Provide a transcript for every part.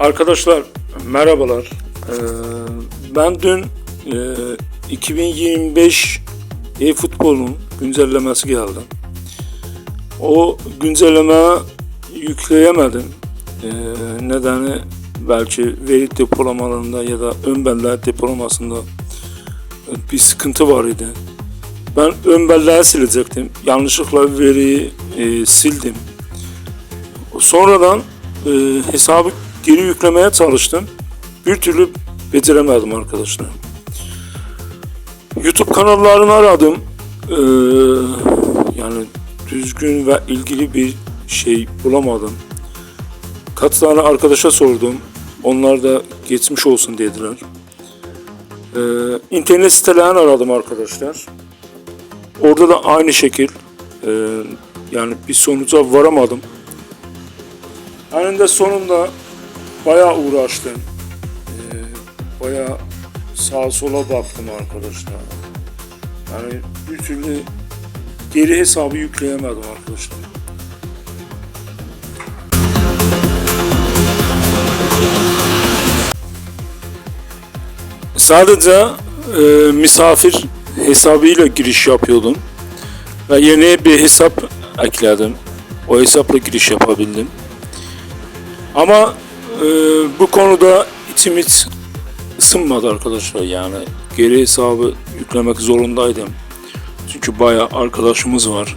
Arkadaşlar merhabalar. Ee, ben dün e, 2025 e-futbolun güncellemesi geldi. O güncelleme yükleyemedim. Ee, nedeni belki veri depolamalarında ya da ön belleği depolamasında bir sıkıntı var idi. Ben ön belleği silecektim. Yanlışlıkla veriyi e, sildim. Sonradan e, hesabı geri yüklemeye çalıştım. Bir türlü beceremedim arkadaşlar. YouTube kanallarını aradım. Ee, yani düzgün ve ilgili bir şey bulamadım. Kaç tane arkadaşa sordum. Onlar da geçmiş olsun dediler. Ee, internet sitelerini aradım arkadaşlar. Orada da aynı şekil. Ee, yani bir sonuca varamadım. Eninde sonunda bayağı uğraştım. Ee, bayağı sağa sola baktım arkadaşlar. Yani bir türlü geri hesabı yükleyemedim arkadaşlar. Sadece e, misafir hesabıyla giriş yapıyordum. Ve yeni bir hesap ekledim. O hesapla giriş yapabildim. Ama e, bu konuda içimiz ısınmadı arkadaşlar yani geri hesabı yüklemek zorundaydım. Çünkü bayağı arkadaşımız var.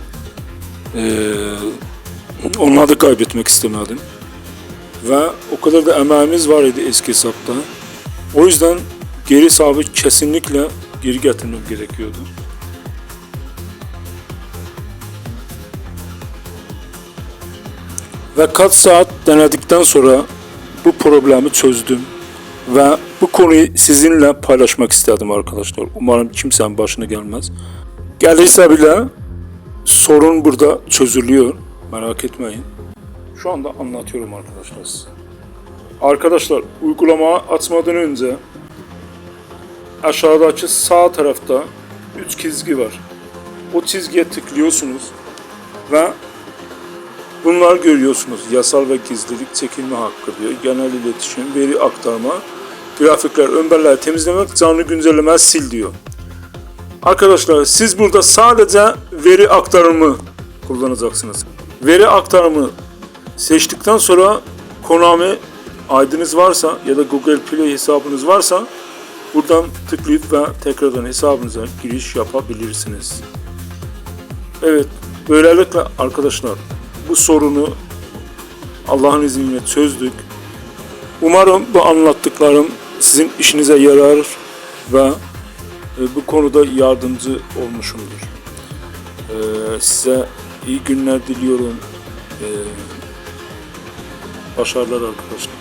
E, onları da kaybetmek istemedim. Ve o kadar da emeğimiz var idi eski hesapta. O yüzden geri hesabı kesinlikle geri getirmem gerekiyordu. Ve kaç saat denedikten sonra bu problemi çözdüm. Ve bu konuyu sizinle paylaşmak istedim arkadaşlar. Umarım kimsenin başına gelmez. Geldiyse bile sorun burada çözülüyor. Merak etmeyin. Şu anda anlatıyorum arkadaşlar size. Arkadaşlar uygulama açmadan önce aşağıdaki sağ tarafta 3 çizgi var. O çizgiye tıklıyorsunuz ve Bunlar görüyorsunuz. Yasal ve gizlilik çekilme hakkı diyor. Genel iletişim, veri aktarma, grafikler, ön belleği temizlemek, canlı güncelleme sil diyor. Arkadaşlar siz burada sadece veri aktarımı kullanacaksınız. Veri aktarımı seçtikten sonra Konami ID'niz varsa ya da Google Play hesabınız varsa buradan tıklayıp ve tekrardan hesabınıza giriş yapabilirsiniz. Evet, böylelikle arkadaşlar bu sorunu Allah'ın izniyle çözdük. Umarım bu anlattıklarım sizin işinize yarar ve e, bu konuda yardımcı olmuşumdur. E, size iyi günler diliyorum. E, başarılar arkadaşlar.